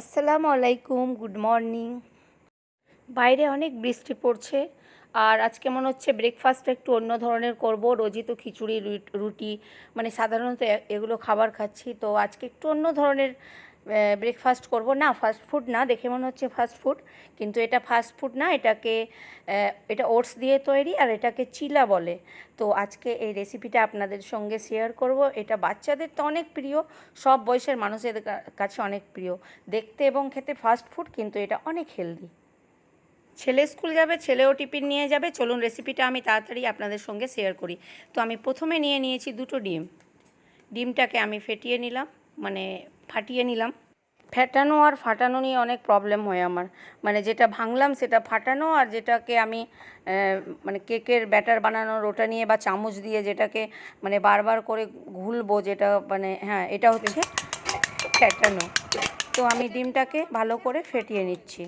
আসসালামু আলাইকুম, good morning. বাইরে অনেক বৃষ্টি পড়ছে, আর আজকে মনে হচ্ছে ব্রেকফাস্টটা একটু অন্য ধরনের করব। রোজিত খিচুড়ি, রুটি মানে সাধারণত এগুলো খাবার খাচ্ছি, তো আজকে একটু অন্য ধরনের ব্রেকফাস্ট করব। না ফাস্ট ফুড না, দেখে মনে হচ্ছে ফাস্ট ফুড কিন্তু এটা ফাস্ট ফুড না, এটাকে এটা ওটস দিয়ে তৈরি আর এটাকে চিলা বলে। তো আজকে এই রেসিপিটা আপনাদের সঙ্গে শেয়ার করব। এটা বাচ্চাদের তো অনেক প্রিয়, সব বয়সের মানুষের কাছে অনেক প্রিয়। দেখতে এবং খেতে ফাস্ট ফুড কিন্তু এটা অনেক হেলদি ছেলে স্কুল যাবে, ছেলেও টিফিন নিয়ে যাবে। চলুন রেসিপিটা আমি তাড়াতাড়ি আপনাদের সঙ্গে শেয়ার করি। তো আমি প্রথমে নিয়ে নিয়েছি দুটো ডিম। ডিমটাকে আমি ফেটিয়ে নিলাম। মানে ফাটিয়ে নিলাম। ফেটানো আর ফাটানো নিয়ে অনেক প্রবলেম হয় আমার। মানে যেটা ভাঙলাম সেটা ফাটানো আর যেটাকে আমি মানে কেকের ব্যাটার বানানোর ওটা নিয়ে বা চামচ দিয়ে যেটাকে মানে বারবার করে ঘুলবো যেটা মানে হ্যাঁ এটা হচ্ছে ফেটানো। তো আমি ডিমটাকে ভালো করে ফেটিয়ে নিচ্ছি।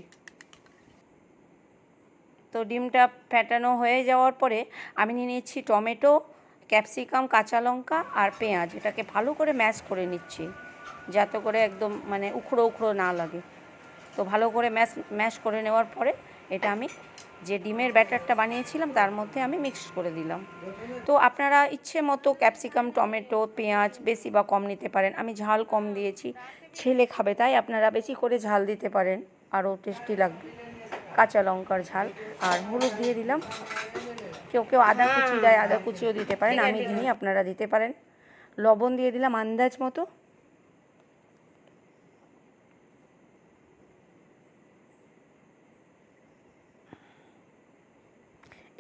তো ডিমটা ফ্যাটানো হয়ে যাওয়ার পরে আমি নিয়ে নিচ্ছি টমেটো ক্যাপসিকাম, কাঁচা লঙ্কা আর পেঁয়াজ। এটাকে ভালো করে ম্যাশ করে নিচ্ছি, যাতে করে একদম মানে উখড়ো উখড়ো না লাগে। তো ভালো করে ম্যাশ ম্যাশ করে নেওয়ার পরে এটা আমি যে ডিমের ব্যাটারটা বানিয়েছিলাম, তার মধ্যে আমি মিক্স করে দিলাম। তো আপনারা ইচ্ছে মতো ক্যাপসিকাম, টমেটো, পেঁয়াজ বেশি বা কম নিতে পারেন। আমি ঝাল কম দিয়েছি, ছেলে খাবে, তাই আপনারা বেশি করে ঝাল দিতে পারেন। আরও টেস্টি লাগবে, কাঁচা লঙ্কার ঝাল। আর হলুদ দিয়ে দিলাম। কেউ কেউ আদা কুচি দেয় আদা কুচিও দিতে পারেন আমি দিই আপনারা দিতে পারেন। লবণ দিয়ে দিলাম আন্দাজ মতো।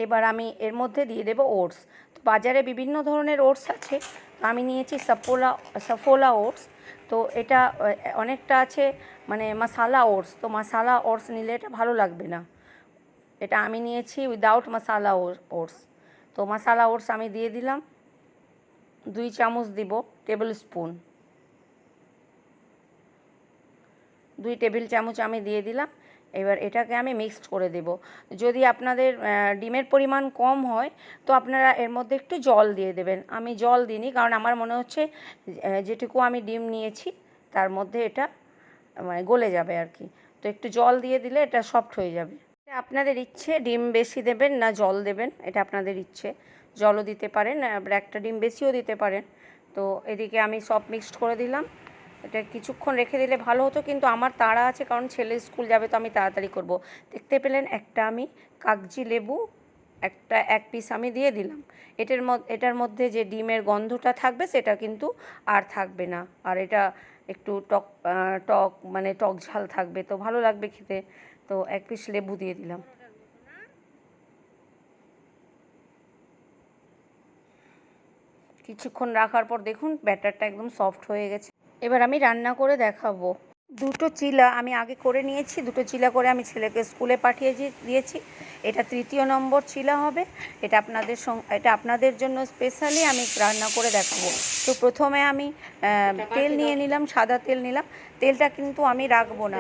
এবার আমি এর মধ্যে দিয়ে দেবো ওটস। তো বাজারে বিভিন্ন ধরনের ওটস আছে আমি নিয়েছি সাপোলা সাফোলা ওটস। তো এটা অনেকটা আছে মানে মশালা ওটস। তো মশালা ওটস নিলে এটা ভালো লাগবে না। এটা আমি নিয়েছি উইদাউট মশালা ওটস তো মশালা ওটস আমি দিয়ে দিলাম। দুই চামচ দিব টেবিল স্পুন দুই টেবিল চামচ আমি দিয়ে দিলাম। এবার এটাকে আমি মিক্সড করে দেব। যদি আপনাদের ডিমের পরিমাণ কম হয়, তো আপনারা এর মধ্যে একটু জল দিয়ে দেবেন। আমি জল দিইনি, কারণ আমার মনে হচ্ছে যেটুকু আমি ডিম নিয়েছি, তার মধ্যে এটা মানে গলে যাবে আর কি। তো একটু জল দিয়ে দিলে এটা সফট হয়ে যাবে। আপনাদের ইচ্ছে, ডিম বেশি দেবেন না জল দেবেন, এটা আপনাদের ইচ্ছে। জলও দিতে পারেন একটা ডিম বেশিও দিতে পারেন। তো এদিকে আমি সব মিক্সড করে দিলাম। এটা কিছুক্ষণ রেখে দিলে ভালো হতো, কিন্তু আমার তাড়া আছে, কারণ ছেলে স্কুল যাবে তো আমি তাড়াতাড়ি করব। দেখতে পেলেন একটা আমি কাগজি লেবু, একটা এক পিস আমি দিয়ে দিলাম। এটার এটার মধ্যে যে ডিমের গন্ধটা থাকবে, সেটা কিন্তু আর থাকবে না। আর এটা একটু টক টক মানে টক ঝাল থাকবে, তো ভালো লাগবে খেতে। তো এক পিস লেবু দিয়ে দিলাম। কিছুক্ষণ রাখার পর দেখুন ব্যাটারটা একদম সফট হয়ে গেছে। এবার আমি রান্না করে দেখাবো। দুটো চিলা আমি আগে করে নিয়েছি দুটো চিলা করে আমি ছেলেকে স্কুলে পাঠিয়ে দিয়েছি। এটা তৃতীয় নম্বর চিলা হবে। এটা আপনাদের এটা আপনাদের জন্য স্পেশালি আমি রান্না করে দেখাবো। তো প্রথমে আমি তেল নিয়ে নিলাম সাদা তেল নিলাম। তেলটা কিন্তু আমি রাখব না।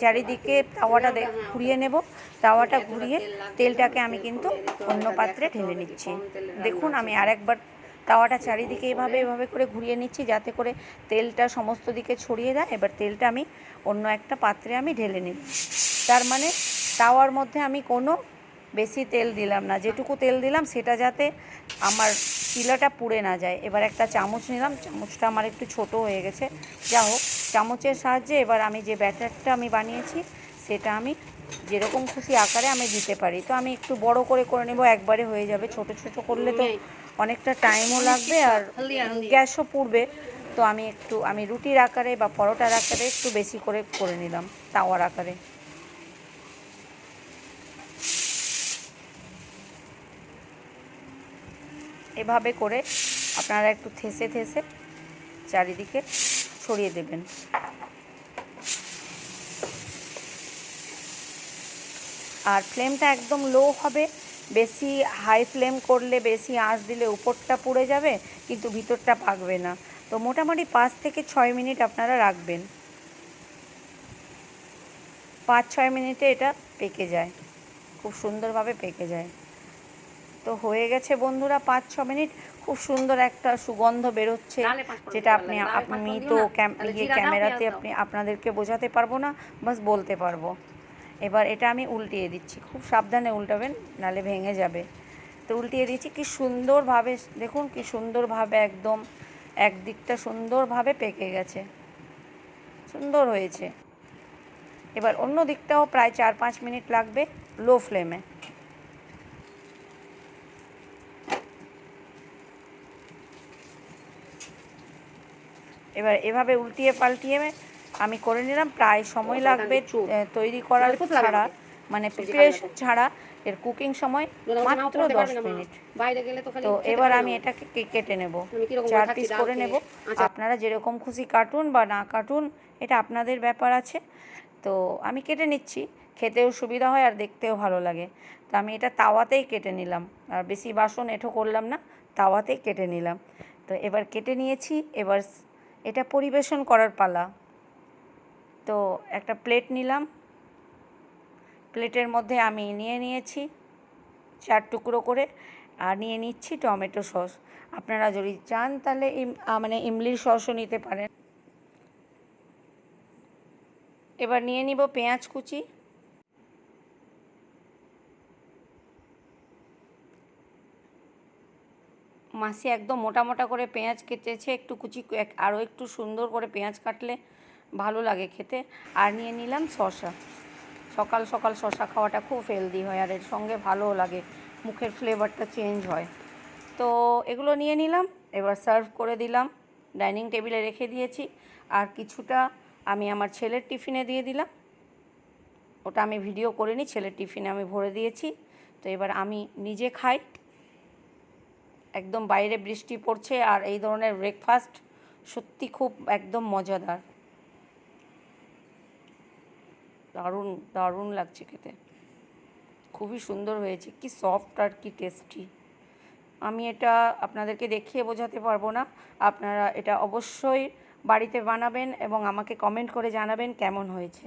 চারিদিকে তাওয়াটা ঘুরিয়ে নেব। তাওয়াটা ঘুরিয়ে তেলটাকে আমি কিন্তু অন্য পাত্রে ঢেলে নিচ্ছি। দেখুন আমি আরেকবার তাওয়াটা চারিদিকে এভাবে এভাবে করে ঘুরিয়ে নিচ্ছি যাতে করে তেলটা সমস্ত দিকে ছড়িয়ে দেয় এবার তেলটা আমি অন্য একটা পাত্রে আমি ঢেলে নিই তার মানে তাওয়ার মধ্যে আমি কোনো বেশি তেল দিলাম না। যেটুকু তেল দিলাম সেটা যাতে আমার চিলাটা পুড়ে না যায়। এবার একটা চামচ নিলাম। চামচটা আমার একটু ছোট হয়ে গেছে। যা হোক, চামচের সাহায্যে এবার আমি যে ব্যাটারটা আমি বানিয়েছি, সেটা আমি যেরকম খুশি আকারে আমি দিতে পারি। তো আমি একটু বড় করে করে নেব, একবারে হয়ে যাবে। ছোট ছোট করলে তো অনেকটা টাইমও লাগবে আর গ্যাসও পুড়বে। তো আমি একটু আমি রুটির আকারে বা পরোটার আকারে একটু বেশি করে করে নিলাম তাওয়ার আকারে। এভাবে করে আপনারা একটু থেসে থেসে চারিদিকে ছড়িয়ে দেবেন। আর ফ্লেমটা একদম লো হবে। বেশি হাই ফ্লেম করলে বেশি আঁচ দিলে উপরটা পুড়ে যাবে কিন্তু ভিতরটা পাকবে না। তো মোটামুটি পাঁচ থেকে ছয় মিনিট আপনারা রাখবেন। পাঁচ ছয় মিনিটে এটা পেকে যায়। খুব সুন্দরভাবে পেকে যায়। তো হয়ে গেছে বন্ধুরা পাঁচ ছ মিনিট। খুব সুন্দর একটা সুগন্ধ বেরোচ্ছে যেটা আপনি আমি তো ক্যাম- ইয়ে ক্যামেরাতে আপনি আপনাদেরকে বোঝাতে পারব না বাস বলতে পারব। এবার এটা আমি উল্টিয়ে দিচ্ছি। খুব সাবধানে উল্টাবেন, নালে ভেঙে যাবে। তো উল্টিয়ে দিচ্ছি, কি সুন্দরভাবে, দেখুন কি সুন্দরভাবে একদম একদিকটা সুন্দরভাবে পেকে গেছে। সুন্দর হয়েছে। এবার অন্য দিকটাও প্রায় চার পাঁচ মিনিট লাগবে লো ফ্লেমে। এবার এভাবে উল্টিয়ে পাল্টিয়ে আমি করে নিলাম। প্রায় সময় লাগবে তৈরি করার ছাড়া মানে প্রিপারেশন ছাড়া এর কুকিং সময় মাত্র দশ। মিনিট। বাইরে গেলে তো এবার আমি এটাকে কেটে নেব। চার পিস করে নেব। আচ্ছা। আপনারা যেরকম খুশি কাটুন বা না কাটুন এটা আপনাদের ব্যাপার আছে। তো আমি কেটে নিচ্ছি। খেতেও সুবিধা হয় আর দেখতেও ভালো লাগে। তো আমি এটা তাওয়াতেই কেটে নিলাম। আর বেশি বাসন এঁঠো করলাম না তাওয়াতেই কেটে নিলাম। তো এবার কেটে নিয়েছি। এবার এটা পরিবেশন করার পালা। তো একটা প্লেট নিলাম। প্লেটের মধ্যে আমি নিয়ে নিয়েছি চার টুকরো করে আর নিয়ে নিচ্ছি টমেটো সস। আপনারা যদি চান তাহলে মানে ইমলির সসও নিতে পারেন। এবার নিয়ে নিব পেঁয়াজ কুচি। মাসি একদম মোটা মোটা করে পেঁয়াজ কেটেছে। একটু কুচি আরও একটু সুন্দর করে পেঁয়াজ কাটলে ভালো লাগে খেতে। আর নিয়ে নিলাম শসা। সকাল সকাল শশা খাওয়াটা খুব হেলদি হয় আর এর সঙ্গে ভালোও লাগে। মুখের ফ্লেভারটা চেঞ্জ হয়। তো এগুলো নিয়ে নিলাম, এবার সার্ভ করে দিলাম। ডাইনিং টেবিলে রেখে দিয়েছি। আর কিছুটা আমি আমার ছেলের টিফিনে দিয়ে দিলাম। ওটা আমি ভিডিও করে নিই ছেলের টিফিনে আমি ভরে দিয়েছি। তো এবার আমি নিজে খাই। একদম বাইরে বৃষ্টি পড়ছে আর এই ধরনের ব্রেকফাস্ট সত্যি খুব একদম মজাদার। দারুণ দারুণ লাগছে খেতে। খুবই সুন্দর হয়েছে, কি সফট আর কি টেস্টি আমি এটা আপনাদেরকে দেখিয়ে বোঝাতে পারব না। আপনারা এটা অবশ্যই বাড়িতে বানাবেন এবং আমাকে কমেন্ট করে জানাবেন কেমন হয়েছে।